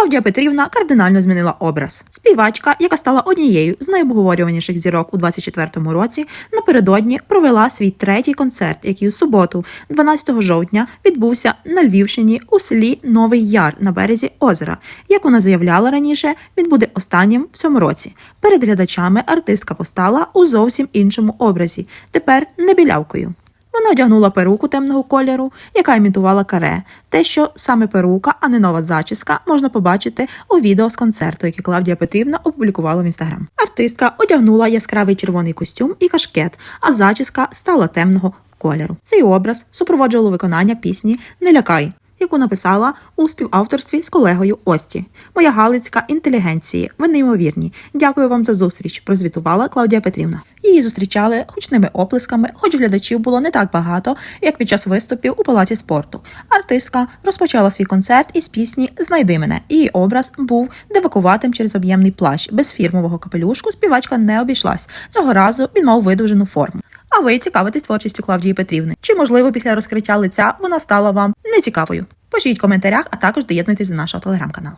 Клавдія Петрівна кардинально змінила образ. Співачка, яка стала однією з найобговорюваніших зірок у 24-му році, напередодні провела свій третій концерт, який у суботу, 12 жовтня, відбувся на Львівщині у селі Новий Яр на березі озера. Як вона заявляла раніше, він буде останнім в цьому році. Перед глядачами артистка постала у зовсім іншому образі. Тепер не білявкою. Одягнула перуку темного кольору, яка імітувала каре. Те, що саме перука, а не нова зачіска, можна побачити у відео з концерту, яке Клавдія Петрівна опублікувала в інстаграм. Артистка одягнула яскравий червоний костюм і кашкет, а зачіска стала темного кольору. Цей образ супроводжувало виконання пісні Не лякай. Яку написала у співавторстві з колегою Ості. Моя галицька інтелігенції. Ви неймовірні. Дякую вам за зустріч. Прозвітувала Клавдія Петрівна. Її зустрічали гучними оплесками, хоч глядачів було не так багато, як під час виступів у палаці спорту. Артистка розпочала свій концерт із пісні Знайди мене. Її образ був девакуватим через об'ємний плащ. Без фірмового капелюшку співачка не обійшлась. Цього разу він мав видовжену форму. А ви цікавитесь творчістю Клавдії Петрівни? Чи можливо після розкриття лиця вона стала вам нецікавою? Пишіть в коментарях, а також доєднуйтесь до нашого телеграм-каналу.